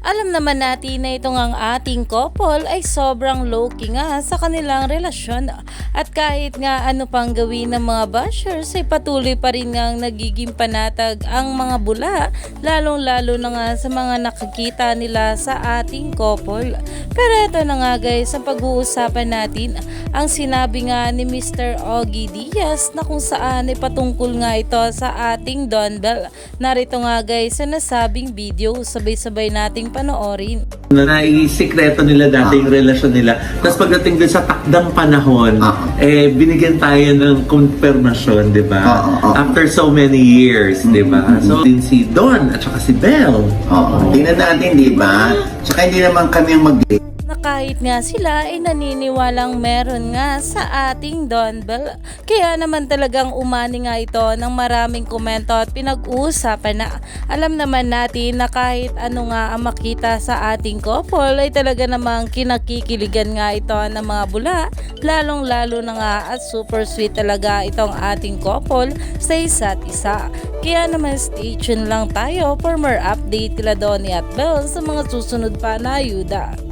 Alam naman natin na itong ang ating couple ay sobrang low-key nga sa kanilang relasyon at kahit nga ano pang gawin ng mga bashers ay patuloy pa rin nga nagiging panatag ang mga bula lalong lalo na nga sa mga nakikita nila sa ating couple. Pero ito na nga guys ang pag-uusapan natin ang sinabi nga ni Mr. Ogie Diaz na kung saan ay patungkol nga ito sa ating Don Bell. Narito nga guys sa nasabing video sabay-sabay nating panoorin. na naisikreto nila dati yung relasyon nila. Tapos pagdating dun sa takdang panahon, Ah. eh, binigyan tayo ng konfirmasyon, di ba? Ah, ah, ah. After so many years, di ba? So, din si Don at saka si Belle. Oo. Tingnan natin, di ba? Tsaka hindi naman kami ang mag na kahit nga sila ay naniniwalang meron nga sa ating Don Bell. Kaya naman talagang umani nga ito ng maraming komento at pinag-uusapan na. Alam naman natin na kahit ano nga ang makita sa ating couple ay talaga namang kinakikiligan nga ito ng mga bula. Lalong lalo na nga at super sweet talaga itong ating couple sa isa't isa. Kaya naman stay tuned lang tayo for more update kila Donnie at Belle sa mga susunod pa na ayuda.